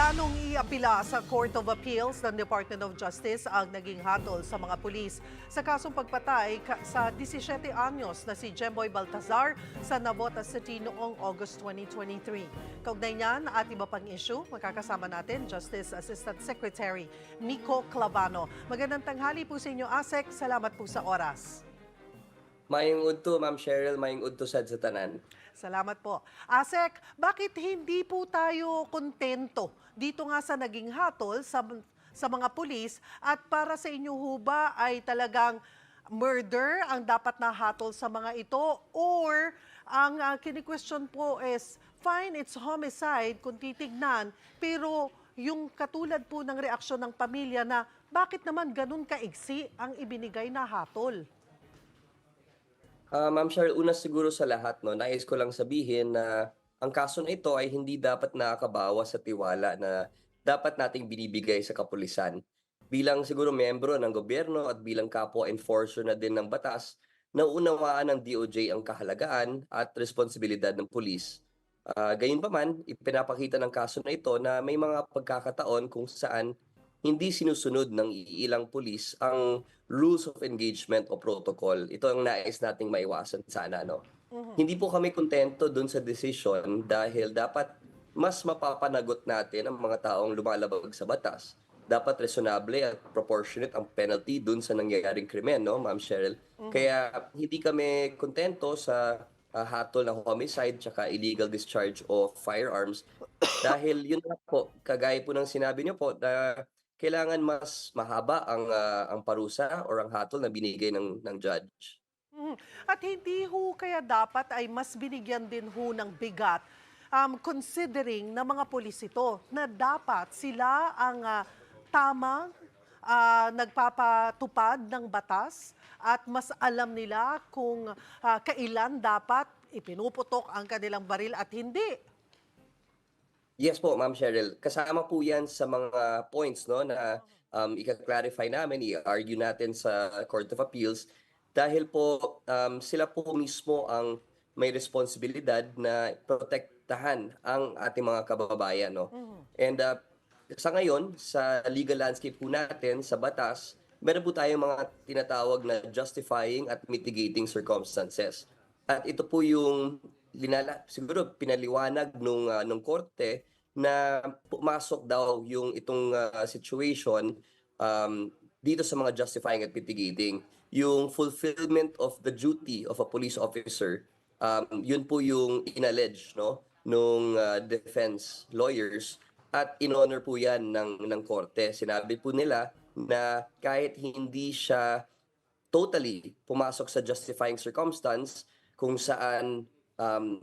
Planong iapila sa Court of Appeals ng Department of Justice ang naging hatol sa mga pulis sa kasong pagpatay sa 17 anyos na si Jemboy Baltazar sa Navotas City noong August 2023. Kaugnay niyan at iba pang issue, makakasama natin Justice Assistant Secretary Miko Clavano. Magandang tanghali po sa inyo, ASEC. Salamat po sa oras. Mayong udto, Ma'am Cheryl, mayong udto sad sa tanan. Salamat po. Asek, bakit hindi po tayo kontento dito nga sa naging hatol sa, sa mga pulis at para sa inyo ho ay talagang murder ang dapat na hatol sa mga ito or ang uh, kini-question po is fine, it's homicide kung titignan pero yung katulad po ng reaksyon ng pamilya na bakit naman ganun kaigsi ang ibinigay na hatol? Ah, Ma'am Cheryl, una siguro sa lahat, no, nais ko lang sabihin na ang kaso na ito ay hindi dapat nakakabawa sa tiwala na dapat nating binibigay sa kapulisan. Bilang siguro membro ng gobyerno at bilang kapwa enforcer na din ng batas, nauunawaan ng DOJ ang kahalagaan at responsibilidad ng pulis. Uh, gayunpaman, ipinapakita ng kaso na ito na may mga pagkakataon kung saan hindi sinusunod ng iilang pulis ang rules of engagement o protocol. Ito ang nais nating maiwasan sana, no? Hindi po kami kontento dun sa decision dahil dapat mas mapapanagot natin ang mga taong lumalabag sa batas. Dapat reasonable at proportionate ang penalty dun sa nangyayaring krimen, no, Ma'am Cheryl? Kaya hindi kami kontento sa ah, hatol ng homicide tsaka illegal discharge of firearms dahil yun na po, kagaya po ng sinabi niyo po na kailangan mas mahaba ang ah, ang parusa or ang hatol na binigay ng ng judge. Mhm. At hindi ho kaya dapat ay mas binigyan din ho ng bigat um, considering na mga pulis ito na dapat sila ang ah, tamang ah, nagpapatupad ng batas at mas alam nila kung ah, kailan dapat ipinuputok ang kanilang baril at hindi. Yes po, Ma'am Cheryl. Kasama po 'yan sa mga points no na um, ika-clarify namin, i-argue natin sa Court of Appeals dahil po um, sila po mismo ang may responsibilidad na protektahan ang ating mga kababayan no. And uh, sa ngayon, sa legal landscape po natin, sa batas, meron po tayong mga tinatawag na justifying at mitigating circumstances. At ito po yung linala, siguro pinaliwanag nung ah, nung korte na pumasok daw yung itong ah, situation um, dito sa mga justifying at mitigating. Yung fulfillment of the duty of a police officer, um, yun po yung inallege no nung ah, defense lawyers at in-honor po yan ng, ng korte. Sinabi po nila na kahit hindi siya totally pumasok sa justifying circumstance kung saan um,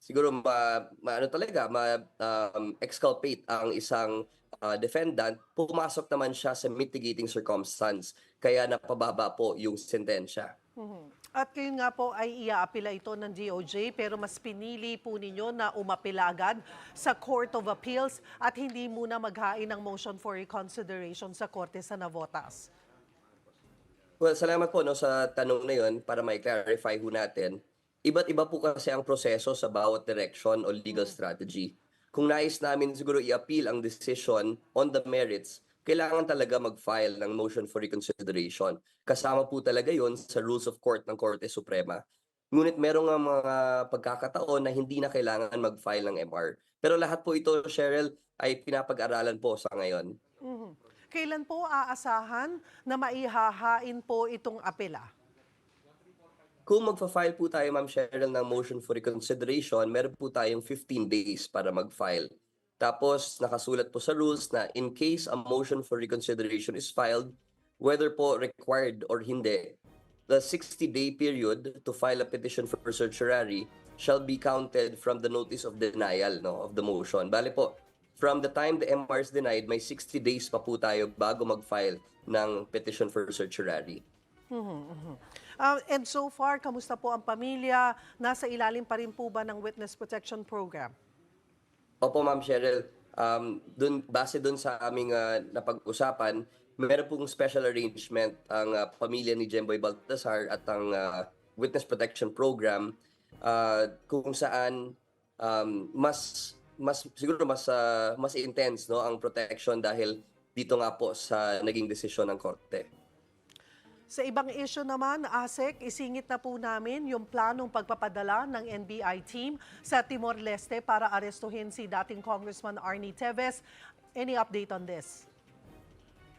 siguro ma, ma- ano talaga ma um, exculpate ang isang uh, defendant pumasok naman siya sa mitigating circumstance kaya napababa po yung sentensya Mhm. At kayo nga po ay iaapila ito ng DOJ pero mas pinili po ninyo na umapila agad sa Court of Appeals at hindi muna maghain ng motion for reconsideration sa Korte sa Navotas. Well, salamat po no sa tanong na 'yon para may clarify ho natin. Iba't iba po kasi ang proseso sa bawat direction o legal strategy. Kung nais namin siguro i-appeal ang decision on the merits, kailangan talaga mag-file ng motion for reconsideration. Kasama po talaga 'yon sa rules of court ng Korte Suprema. Ngunit merong nga mga pagkakataon na hindi na kailangan mag-file ng MR. Pero lahat po ito, Cheryl, ay pinapag-aralan po sa ngayon. Mhm. Kailan po aasahan na maihahain po itong apela? Kung magfa-file po tayo, Ma'am Cheryl, ng motion for reconsideration, meron po tayong 15 days para mag-file. Tapos, nakasulat po sa rules na in case a motion for reconsideration is filed, whether po required or hindi, the 60-day period to file a petition for certiorari shall be counted from the notice of denial no, of the motion. Bale po, from the time the MR is denied, may 60 days pa po tayo bago mag-file ng petition for certiorari. Uh, and so far, kamusta po ang pamilya? Nasa ilalim pa rin po ba ng Witness Protection Program? Opo, Ma'am Cheryl. Um, dun, base dun sa aming ah, napag-usapan, meron pong special arrangement ang ah, pamilya ni Jemboy Baltasar at ang ah, Witness Protection Program ah, kung saan um, mas mas siguro mas ah, mas intense no ang protection dahil dito nga po sa naging desisyon ng korte. Sa ibang issue naman, ASEC, isingit na po namin yung planong pagpapadala ng NBI team sa Timor-Leste para arestuhin si dating Congressman Arnie Teves. Any update on this?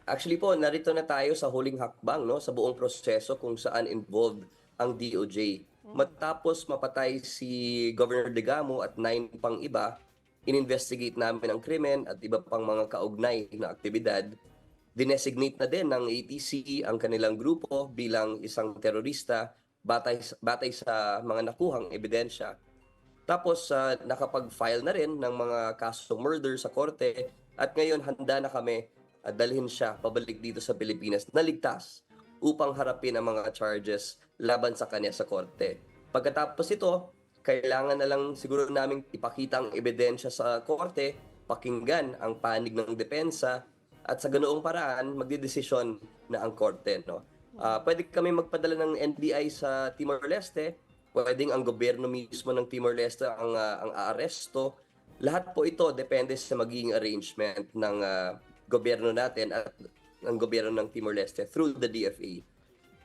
Actually po, narito na tayo sa huling hakbang no, sa buong proseso kung saan involved ang DOJ. Matapos mapatay si Governor Degamo at nine pang iba, ininvestigate namin ang krimen at iba pang mga kaugnay na aktibidad. Dinesignate na din ng ATC ang kanilang grupo bilang isang terorista batay, batay sa mga nakuhang ebidensya. Tapos ah, nakapag-file na rin ng mga kasong murder sa korte at ngayon handa na kami at dalhin siya pabalik dito sa Pilipinas na ligtas upang harapin ang mga charges laban sa kanya sa korte. Pagkatapos ito, kailangan na lang siguro naming ipakita ang ebidensya sa korte, pakinggan ang panig ng depensa at sa ganoong paraan magdidesisyon na ang korte no. Ah, pwede kami magpadala ng NBI sa Timor-Leste, pwedeng ang gobyerno mismo ng Timor-Leste ang ah, ang aaresto. Lahat po ito depende sa magiging arrangement ng ah, gobyerno natin at ng gobyerno ng Timor-Leste through the DFA.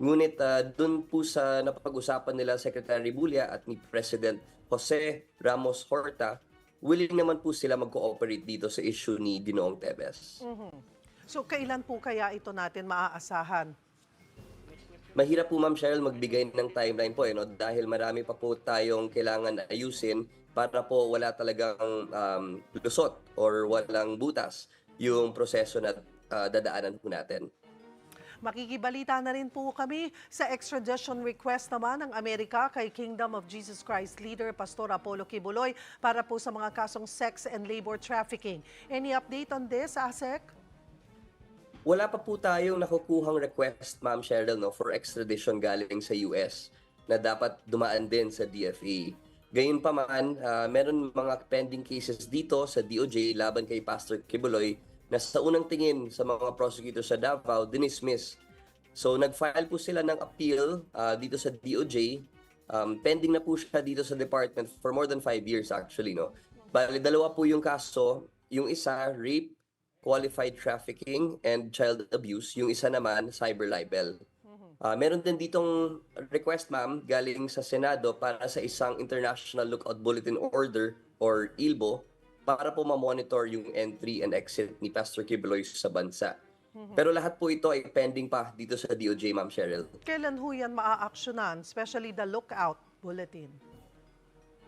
Ngunit uh, doon po sa napag-usapan nila Secretary Bulia at ni President Jose Ramos Horta, willing naman po sila mag-cooperate dito sa issue ni Dinoong Tebes. So kailan po kaya ito natin maaasahan? Mahirap po Ma'am Cheryl magbigay ng timeline po eh, no? dahil marami pa po tayong kailangan ayusin para po wala talagang um, lusot or walang butas yung proseso na uh, dadaanan po natin. Makikibalita na rin po kami sa extradition request naman ng Amerika kay Kingdom of Jesus Christ leader Pastor Apollo Kibuloy para po sa mga kasong sex and labor trafficking. Any update on this, ASEC? Wala pa po tayong nakukuhang request, Ma'am Cheryl, no, for extradition galing sa US na dapat dumaan din sa DFA. Gayun pa man, ah, meron mga pending cases dito sa DOJ laban kay Pastor Kibuloy na sa unang tingin sa mga prosecutors sa Davao, dinismiss. So nag-file po sila ng appeal ah, dito sa DOJ. Um, pending na po siya dito sa department for more than five years actually. No? Bali, dalawa po yung kaso. Yung isa, rape, qualified trafficking, and child abuse. Yung isa naman, cyber libel. Ah, meron din ditong request, ma'am, galing sa Senado para sa isang International Lookout Bulletin Order or ILBO para po ma-monitor yung entry and exit ni Pastor Kibuloy sa bansa. Pero lahat po ito ay pending pa dito sa DOJ, Ma'am Cheryl. Kailan ho yan maa-actionan, especially the lookout bulletin?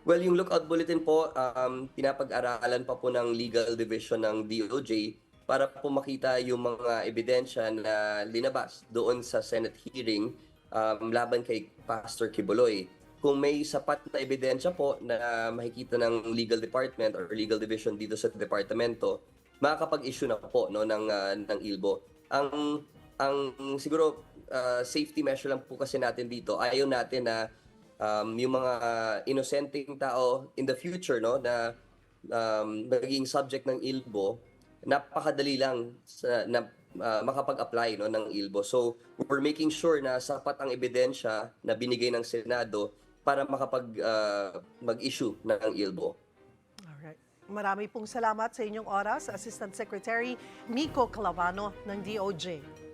Well, yung lookout bulletin po, um, pinapag-aralan pa po ng legal division ng DOJ para po makita yung mga ebidensya na linabas doon sa Senate hearing um, laban kay Pastor Kibuloy. Kung may sapat na ebidensya po na makikita ng legal department or legal division dito sa departamento, makakapag-issue na po no ng ah, ng ILBO. Ang ang siguro ah, safety measure lang po kasi natin dito, ayaw natin na um, yung mga inosenteng tao in the future no na um, magiging subject ng ILBO, napakadali lang sa, na uh, makapag-apply no ng ILBO. So, we're making sure na sapat ang ebidensya na binigay ng Senado para makapag uh, mag-issue ng ILBO. Alright. Marami pong salamat sa inyong oras, Assistant Secretary Miko Calavano ng DOJ.